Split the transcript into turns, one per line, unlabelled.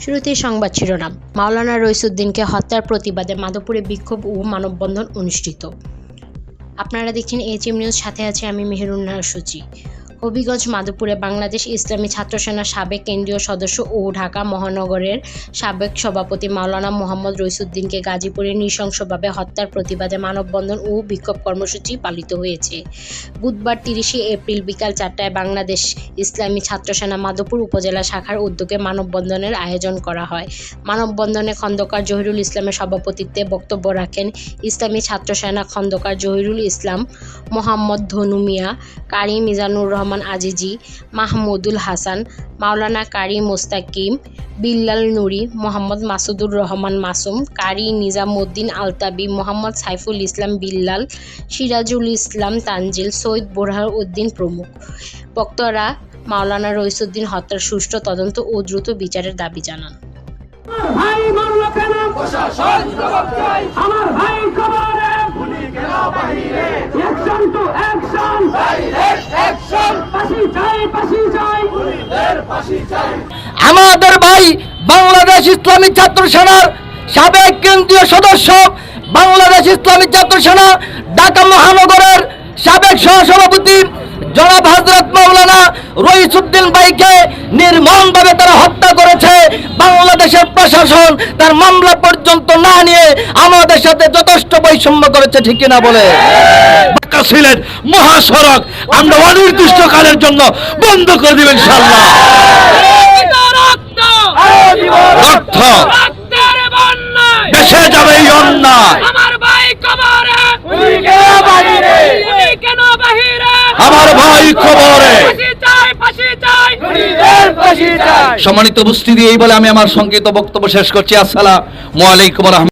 শুরুতেই সংবাদ শিরোনাম। মাওলানা রইসুদ্দিনকে হত্যার প্রতিবাদে মাধবপুরে বিক্ষোভ ও মানববন্ধন অনুষ্ঠিত। আপনারা দেখছেন এইচএম নিউজ, সাথে আছে আমি মেহেরুন্নার সূচি হবিগঞ্জ, মাধবপুরে বাংলাদেশ ইসলামী ছাত্র সেনার সাবেক কেন্দ্রীয় সদস্য ও ঢাকা মহানগরের সাবেক সভাপতি মাওলানা মোহাম্মদ রইসুদ্দিনকে গাজীপুরে নৃশংসভাবে হত্যার প্রতিবাদে মানববন্ধন ও বিক্ষোভ কর্মসূচি পালিত হয়েছে। বুধবার তিরিশে এপ্রিল বিকাল চারটায় বাংলাদেশ ইসলামী ছাত্র সেনা মাধবপুর উপজেলা শাখার উদ্যোগে মানববন্ধনের আয়োজন করা হয়। মানববন্ধনে খন্দকার জহিরুল ইসলামের সভাপতিত্বে বক্তব্য রাখেন ইসলামী ছাত্র সেনা খন্দকার জহিরুল ইসলাম, মোহাম্মদ ধনু মিয়া, কারি মিজানুর রহমান আজিজি মাহমুদুল হাসান মাওলানা কারি মোস্তাকিম বিল্লাল নুরি মোহাম্মদ মাসুদুর রহমান মাসুম কারি নিজামুদ্দিন আলতাবি মোহাম্মদ সাইফুল ইসলাম বিল্লাল সিরাজুল ইসলাম তানজিল সৈয়দ বোরহার উদ্দিন প্রমুখ। বক্তারা মাওলানা রইসুদ্দিন হত্যার সুষ্ঠু তদন্ত ও দ্রুত বিচারের দাবি জানান।
আমার ভাই
আমাদের ভাই বাংলাদেশ ইসলামী ছাত্র সেনার সাবেক কেন্দ্রীয় সদস্য, বাংলাদেশ ইসলামী ছাত্র সেনা ঢাকা মহানগরের সাবেক সহসভাপতি জনাব হজরত মাওলানা রইসুদ্দিন ভাইকে নির্মমভাবে তারা হত্যা করেছে। বাংলাদেশের প্রশাসন তার মামলা পর্যন্ত না নিয়ে আমাদের সাথে যথেষ্ট বৈষম্য করেছে, ঠিক কিনা বলে? ঢাকা সিলেট মহাসড়ক। আমরা অনির্দিষ্টকালের জন্য বন্ধ করে দিবেন দেশে যাবে এই অন্যায়।
আমার ভাই খবরে
সম্মানিত উপস্থিতি, এই বলে আমি আমার সংক্ষিপ্ত বক্তব্য শেষ করছি। আসসালামু আলাইকুম রহমতুল্লাহ।